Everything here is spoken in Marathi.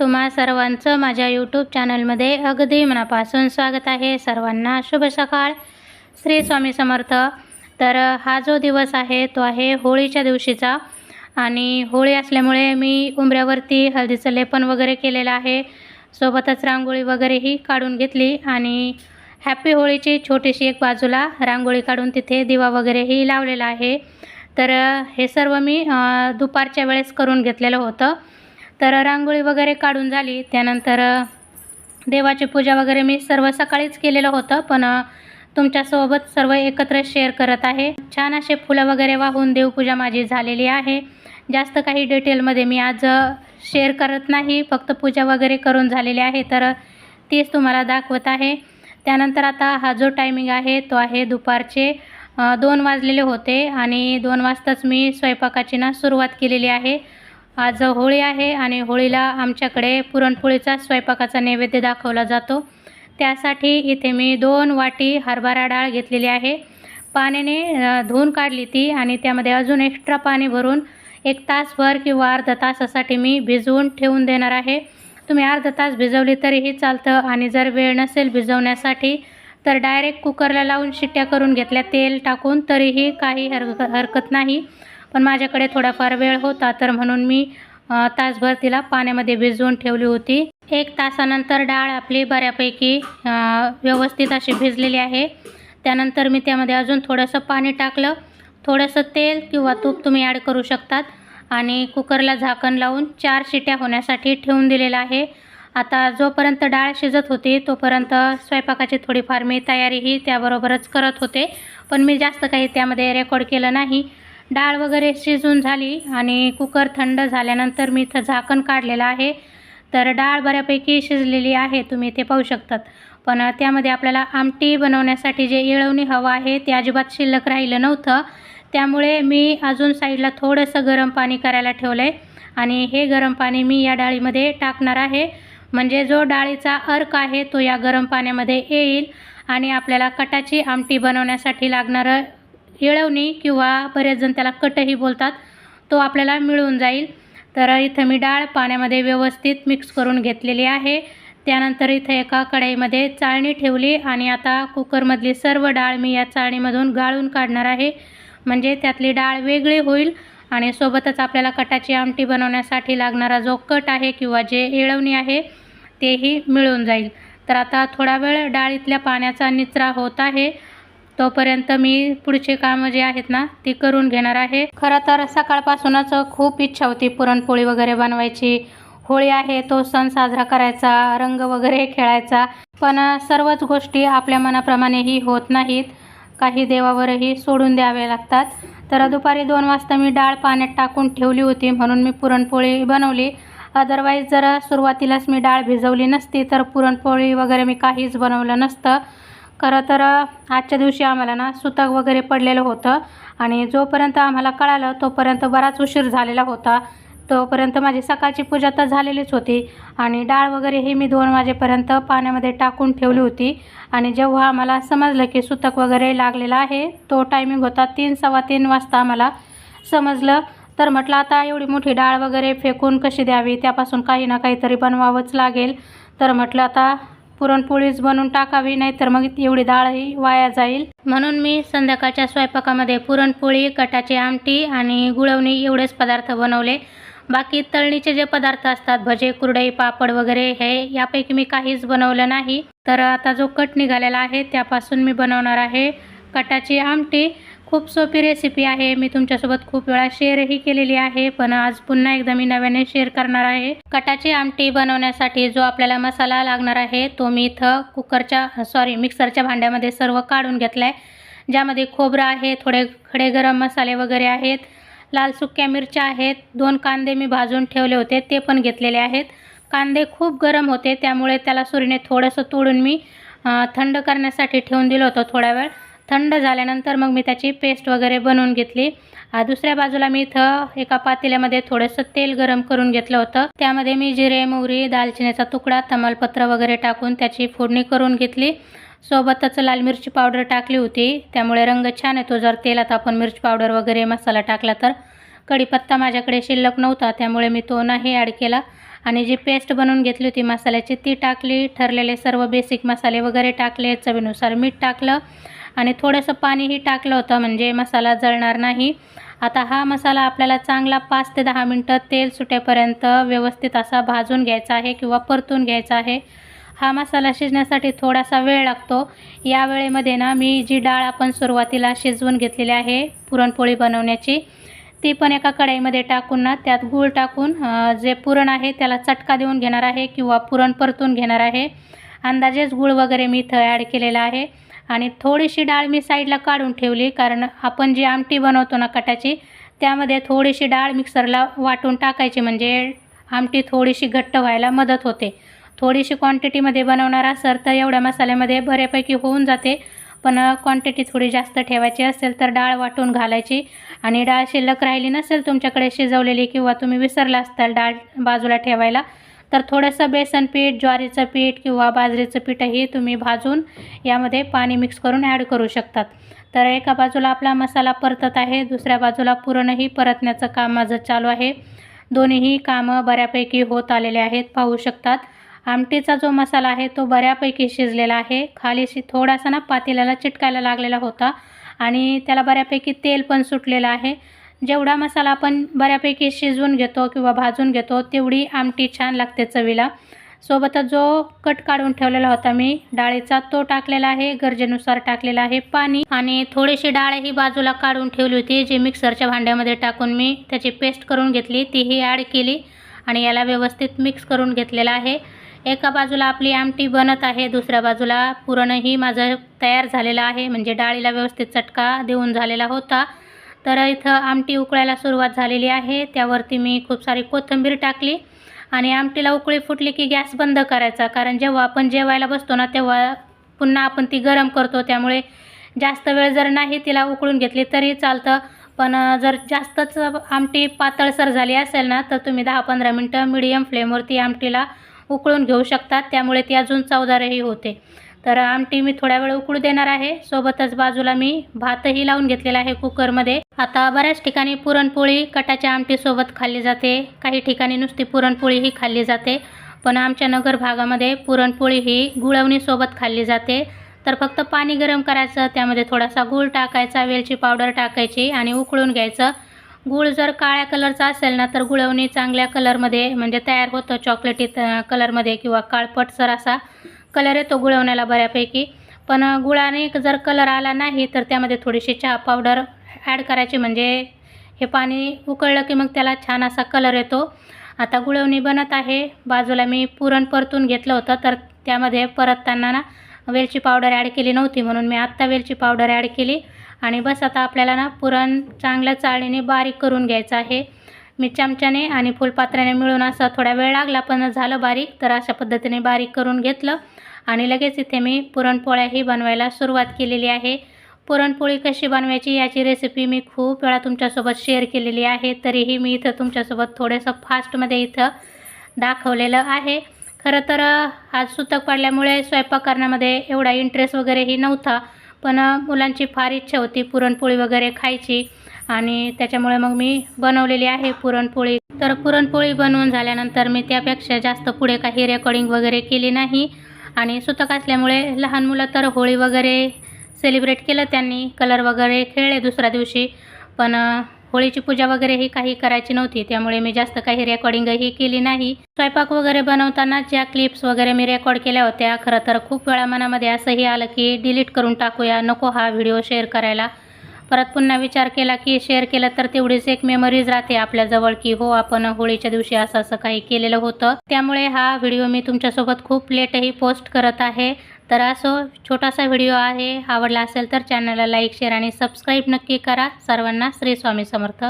तुम्हा सर्वांचं माझ्या यूट्यूब चॅनलमध्ये अगदी मनापासून स्वागत आहे. सर्वांना शुभ सकाळ. श्री स्वामी समर्थ. तर हा जो दिवस आहे तो आहे होळीच्या दिवशीचा. आणि होळी असल्यामुळे मी उंबऱ्यावरती हळदीचं लेपन वगैरे केलेलं आहे. सोबतच रांगोळी वगैरेही काढून घेतली. आणि हॅपी होळीची छोटीशी एक बाजूला रांगोळी काढून तिथे दिवा वगैरेही लावलेला आहे. तर हे सर्व मी दुपारच्या वेळेस करून घेतलेलं होतं. तर रांगोळी वगैरे काढून झाली. त्यानंतर देवाची पूजा वगैरे मी सर्व सकाळीच केलेलं होतं पण तुमच्यासोबत सर्व एकत्र शेअर करत आहे. छान असे फुलं वगैरे वाहून देवपूजा माझी झालेली आहे. जास्त काही डिटेलमध्ये मी आज शेअर करत नाही. फक्त पूजा वगैरे करून झालेली आहे तर तीच तुम्हाला दाखवत आहे. त्यानंतर आता हा जो टायमिंग आहे तो आहे दुपारचे दोन वाजलेले होते आणि दोन वाजताच मी स्वयंपाकाची ना सुरुवात केलेली आहे. आज होळी आहे आणि होळीला आमच्याकडे पुरणपोळीचा स्वयंपाकाचा नैवेद्य दाखवला जातो. त्यासाठी इथे मी दोन वाटी हरभरा डाळ घेतलेली आहे. पाण्याने धुवून काढली ती आणि त्यामध्ये अजून एक्स्ट्रा पाणी भरून एक तासभर किंवा अर्धा तासासाठी मी भिजवून ठेवून देणार आहे. तुम्ही अर्धा तास भिजवली तरीही चालतं आणि जर वेळ नसेल भिजवण्यासाठी तर डायरेक्ट कुकरला लावून शिट्ट्या करून घेतल्या तेल टाकून तरीही काही हरक हरकत नाही. पण माझ्याकडे थोडाफार वेळ होता तर म्हणून मी तासभर तिला पाण्यामध्ये भिजवून ठेवली होती. एक तासानंतर डाळ आपली बऱ्यापैकी व्यवस्थित अशी भिजलेली आहे. त्यानंतर मी त्यामध्ये अजून थोडंसं पाणी टाकलं. थोडंसं तेल किंवा तूप तुम्ही ॲड करू शकतात आणि कुकरला झाकण लावून चार शिट्या होण्यासाठी ठेवून दिलेलं आहे. आता जोपर्यंत डाळ शिजत होती तोपर्यंत स्वयंपाकाची थोडीफार मी तयारीही त्याबरोबरच करत होते. पण मी जास्त काही त्यामध्ये रेकॉर्ड केलं नाही. डाळ वगैरे शिजून झाली आणि कुकर थंड झाल्यानंतर मी इथं झाकण काढलेलं आहे. तर डाळ बऱ्यापैकी शिजलेली आहे तुम्ही ते पाहू शकतात. पण त्यामध्ये आपल्याला आमटी बनवण्यासाठी जे येळवणी हवं आहे ते अजिबात शिल्लक राहिलं नव्हतं. त्यामुळे मी अजून साईडला थोडंसं गरम पाणी करायला ठेवलं आहे आणि हे गरम पाणी मी या डाळीमध्ये टाकणार आहे. म्हणजे जो डाळीचा अर्क आहे तो या गरम पाण्यामध्ये येईल आणि आपल्याला कटाची आमटी बनवण्यासाठी लागणारं येळवणी किंवा बरेचजण त्याला कटही बोलतात तो आपल्याला मिळून जाईल. तर इथं मी डाळ पाण्यामध्ये व्यवस्थित मिक्स करून घेतलेली आहे. त्यानंतर इथं एका कढईमध्ये चाळणी ठेवली आणि आता कुकरमधली सर्व डाळ मी या चाळणीमधून गाळून काढणार आहे. म्हणजे त्यातली डाळ वेगळी होईल आणि सोबतच आपल्याला कटाची आमटी बनवण्यासाठी लागणारा जो कट आहे किंवा जे येळवणी आहे तेही मिळून जाईल. तर आता थोडा वेळ डाळीतल्या पाण्याचा निचरा होत आहे. तोपर्यंत मी पुढचे काम जे आहेत ना ती करून घेणार आहे. खरं तर सकाळपासूनच खूप इच्छा होती पुरणपोळी वगैरे बनवायची. होळी आहे तो सण साजरा करायचा रंग वगैरे खेळायचा. पण सर्वच गोष्टी आपल्या मनाप्रमाणेही होत नाहीत. काही देवावरही सोडून द्यावे लागतात. तर दुपारी दोन वाजता मी डाळ पाण्यात टाकून ठेवली होती म्हणून मी पुरणपोळी बनवली. अदरवाईज जर सुरुवातीलाच मी डाळ भिजवली नसती तर पुरणपोळी वगैरे मी काहीच बनवलं नसतं. खरं तर आजच्या दिवशी आम्हाला ना सुतक वगैरे पडलेलं होतं आणि जोपर्यंत आम्हाला कळालं तोपर्यंत बराच उशीर झालेला होता. तोपर्यंत माझी सकाळची पूजा तर झालेलीच होती आणि डाळ वगैरे हे मी दोन वाजेपर्यंत पाण्यामध्ये टाकून ठेवली होती. आणि जेव्हा आम्हाला समजलं की सुतक वगैरे लागलेला आहे तो टायमिंग होता तीन सव्वा तीन वाजता आम्हाला समजलं. तर म्हटलं आता एवढी मोठी डाळ वगैरे फेकून कशी द्यावी? त्यापासून काही ना काहीतरी बनवावंच लागेल. तर म्हटलं आता पुरणपोळीच बनवून टाकावी नाही तर मग एवढी डाळही वाया जाईल. म्हणून मी संध्याकाळच्या स्वयंपाकामध्ये पुरणपोळी कटाची आमटी आणि गुळवणी एवढेच पदार्थ बनवले. बाकी तळणीचे जे पदार्थ असतात भजे कुरडई पापड वगैरे हे यापैकी मी काहीच बनवलं नाही. तर आता जो कट निघालेला आहे त्यापासून मी बनवणार आहे कटाची आमटी. खूप सोपी रेसिपी आहे. मी तुमच्यासोबत खूप वेळा शेअरही केलेली आहे. पण आज पुन्हा एकदा मी नव्याने शेअर करणार आहे. कटाची आमटी बनवण्यासाठी जो आपल्याला मसाला लागणार आहे तो मी इथं कुकरच्या सॉरी मिक्सरच्या भांड्यामध्ये सर्व काढून घेतला आहे ज्यामध्ये खोबरं आहे थोडे खडे गरम मसाले वगैरे आहेत लाल सुक्या मिरच्या आहेत दोन कांदे मी भाजून ठेवले होते ते पण घेतलेले आहेत. कांदे खूप गरम होते त्यामुळे त्याला सुरीने थोडंसं तोडून मी थंड करण्यासाठी ठेवून दिलं होतं थोडा वेळ. थंड झाल्यानंतर मग मी त्याची पेस्ट वगैरे बनवून घेतली. दुसऱ्या बाजूला मी इथं एका पातेल्यामध्ये थोडंसं तेल गरम करून घेतलं होतं. त्यामध्ये मी जिरे मोहरी दालचिनीचा तुकडा तमालपत्र वगैरे टाकून त्याची फोडणी करून घेतली. सोबतच लाल मिरची पावडर टाकली होती. त्यामुळे रंग छान येतो. जर तेलात आपण मिरची पावडर वगैरे मसाला टाकला तर कढीपत्ता माझ्याकडे शिल्लक नव्हता. त्यामुळे मी तो नाही ॲड केला. आणि जी पेस्ट बनवून घेतली होती मसाल्याची ती टाकली. ठरलेले सर्व बेसिक मसाले वगैरे टाकले. चवीनुसार मीठ टाकलं. आणि थोडंसं पाणीही टाकलं होतं म्हणजे मसाला जळणार नाही. आता हा मसाला आपल्याला चांगला पाच ते दहा मिनटं तेल सुटेपर्यंत व्यवस्थित असा भाजून घ्यायचा आहे किंवा परतून घ्यायचा आहे. हा मसाला शिजण्यासाठी थोडासा वेळ लागतो. या वेळेमध्ये ना मी जी डाळ आपण सुरुवातीला शिजवून घेतलेली आहे पुरणपोळी बनवण्याची ती पण एका कढईमध्ये टाकून ना त्यात गूळ टाकून जे पुरण आहे त्याला चटका देऊन घेणार आहे किंवा पुरण परतून घेणार आहे. अंदाजेच गूळ वगैरे मी इथं ॲड केलेला आहे. आणि थोडीशी डाळ मी साईडला काढून ठेवली कारण आपण जी आमटी बनवतो ना कटाची त्यामध्ये थोडीशी डाळ मिक्सरला वाटून टाकायची म्हणजे आमटी थोडीशी घट्ट व्हायला मदत होते. थोडीशी क्वांटिटीमध्ये बनवणार असेल तर एवढ्या मसाल्यामध्ये बऱ्यापैकी होऊन जाते पण क्वांटिटी थोडी जास्त ठेवायची असेल तर डाळ वाटून घालायची. आणि डाळ शिल्लक राहिली नसेल तुमच्याकडे शिजवलेली किंवा तुम्ही विसरला असताल डाळ बाजूला ठेवायला तर थोडंसं बेसन पीठ ज्वारीचं पीठ किंवा बाजरीचं पीठही तुम्ही भाजून यामध्ये पाणी मिक्स करून ॲड करू शकतात. तर एका बाजूला आपला मसाला परतत आहे दुसऱ्या बाजूला पुरणही परतण्याचं काम माझं चालू आहे. दोन्हीही कामं बऱ्यापैकी होत आलेले आहेत पाहू शकतात. आमटीचा जो मसाला आहे तो बऱ्यापैकी शिजलेला आहे. खाली शि थोडासा ना पातेल्याला चिटकायला लागलेला होता आणि त्याला बऱ्यापैकी तेल पण सुटलेलं आहे. जेवढा मसाला आपण बऱ्यापैकी शिजवून घेतो किंवा भाजून घेतो तेवढी आमटी छान लागते चवीला. सोबतच जो कट काढून ठेवलेला होता मी डाळीचा तो टाकलेला आहे गरजेनुसार टाकलेला आहे पाणी. आणि थोडीशी डाळ ही बाजूला काढून ठेवली होती जी मिक्सरच्या भांड्यामध्ये टाकून मी त्याची पेस्ट करून घेतली. तीही ॲड केली आणि याला व्यवस्थित मिक्स करून घेतलेला आहे. एका बाजूला आपली आमटी बनत आहे दुसऱ्या बाजूला पुरणही माझं तयार झालेलं आहे. म्हणजे डाळीला व्यवस्थित चटका देऊन झालेला होता. तर इथं आमटी उकळायला सुरुवात झालेली आहे. त्यावरती मी खूप सारी कोथिंबीर टाकली आणि आमटीला उकळी फुटली की गॅस बंद करायचा. कारण जेव्हा आपण जेवायला बसतो ना तेव्हा पुन्हा आपण ती गरम करतो. त्यामुळे जास्त वेळ जर नाही तिला उकळून घेतली तरी चालतं. पण जर जास्तच आमटी पातळसर झाली असेल ना तर तुम्ही दहा पंधरा मिनटं मिडियम फ्लेमवरती आमटीला उकळून घेऊ शकतात त्यामुळे ती अजून चवदारही होते. तर आमटी मी थोड्या वेळ उकळू देणार आहे. सोबतच बाजूला मी भातही लावून घेतलेला आहे कुकरमध्ये. आता बऱ्याच ठिकाणी पुरणपोळी कटाच्या आमटीसोबत खाल्ली जाते. काही ठिकाणी नुसती पुरणपोळीही खाल्ली जाते. पण आमच्या नगर भागामध्ये पुरणपोळी ही गुळवणीसोबत खाल्ली जाते. तर फक्त पाणी गरम करायचं त्यामध्ये थोडासा गूळ टाकायचा वेलची पावडर टाकायची आणि उकळून घ्यायचं. गूळ जर काळ्या कलरचा असेल ना तर गुळवणी चांगल्या कलरमध्ये म्हणजे तयार होतं चॉकलेटी कलरमध्ये किंवा काळपटसर असा. कलर येतो गुळवण्याला बऱ्यापैकी. पण गुळाने जर कलर आला नाही तर त्यामध्ये थोडीशी चहा पावडर ॲड करायची. म्हणजे हे पाणी उकळलं की मग त्याला छान असा कलर येतो. आता गुळवणी बनत आहे. बाजूला मी पुरण परतून घेतलं होतं तर त्यामध्ये परतताना ना वेलची पावडर ॲड केली नव्हती म्हणून मी आत्ता वेलची पावडर ॲड केली. आणि बस आता आपल्याला ना पुरण चांगल्या चाळणीने बारीक करून घ्यायचं आहे. मी चमच्याने आणि फुलपात्र्याने मिळून असं थोडा वेळ लागला पण झालं बारीक. तर अशा पद्धतीने बारीक करून घेतलं. आणि लगेच इथे मी पुरणपोळ्याही बनवायला सुरुवात केलेली आहे. पुरणपोळी कशी बनवायची याची रेसिपी मी खूप वेळा तुमच्यासोबत शेअर केलेली आहे. तरीही मी इथं तुमच्यासोबत थोडंसं फास्टमध्ये इथं दाखवलेलं आहे. खरं तर आज सुतक पडल्यामुळे स्वयंपाक करण्यामध्ये एवढा इंटरेस्ट वगैरेही नव्हता. पण मुलांची फार इच्छा होती पुरणपोळी वगैरे खायची. आणि त्याच्यामुळे मग मी बनवलेली आहे पुरणपोळी. तर पुरणपोळी बनवून झाल्यानंतर मी त्यापेक्षा जास्त पुढे काही रेकॉर्डिंग वगैरे केली नाही. आणि सुतक असल्यामुळे लहान मुलं तर होळी वगैरे सेलिब्रेट केलं त्यांनी कलर वगैरे खेळले दुसऱ्या दिवशी. पण होळीची पूजा वगैरे ही काही करायची नव्हती त्यामुळे मी जास्त काही रेकॉर्डिंगही केली नाही. स्वयंपाक वगैरे बनवताना ज्या क्लिप्स वगैरे मी रेकॉर्ड केल्या होत्या खरं तर खूप वेळा मनामध्ये असंही आलं की डिलीट करून टाकूया नको हा व्हिडिओ शेअर करायला. परत पुन्हा विचार केला की शेअर केलं तर तेवढीच एक मेमरीज राहते आपल्याजवळ की हो आपण होळीच्या दिवशी असं असं काही केलेलं होतं. त्यामुळे हा व्हिडिओ मी तुमच्यासोबत खूप लेटही पोस्ट करत आहे. तर असो छोटासा व्हिडिओ आहे आवडला असेल तर चॅनलला लाईक शेअर आणि सबस्क्राईब नक्की करा. सर्वांना श्री स्वामी समर्थ.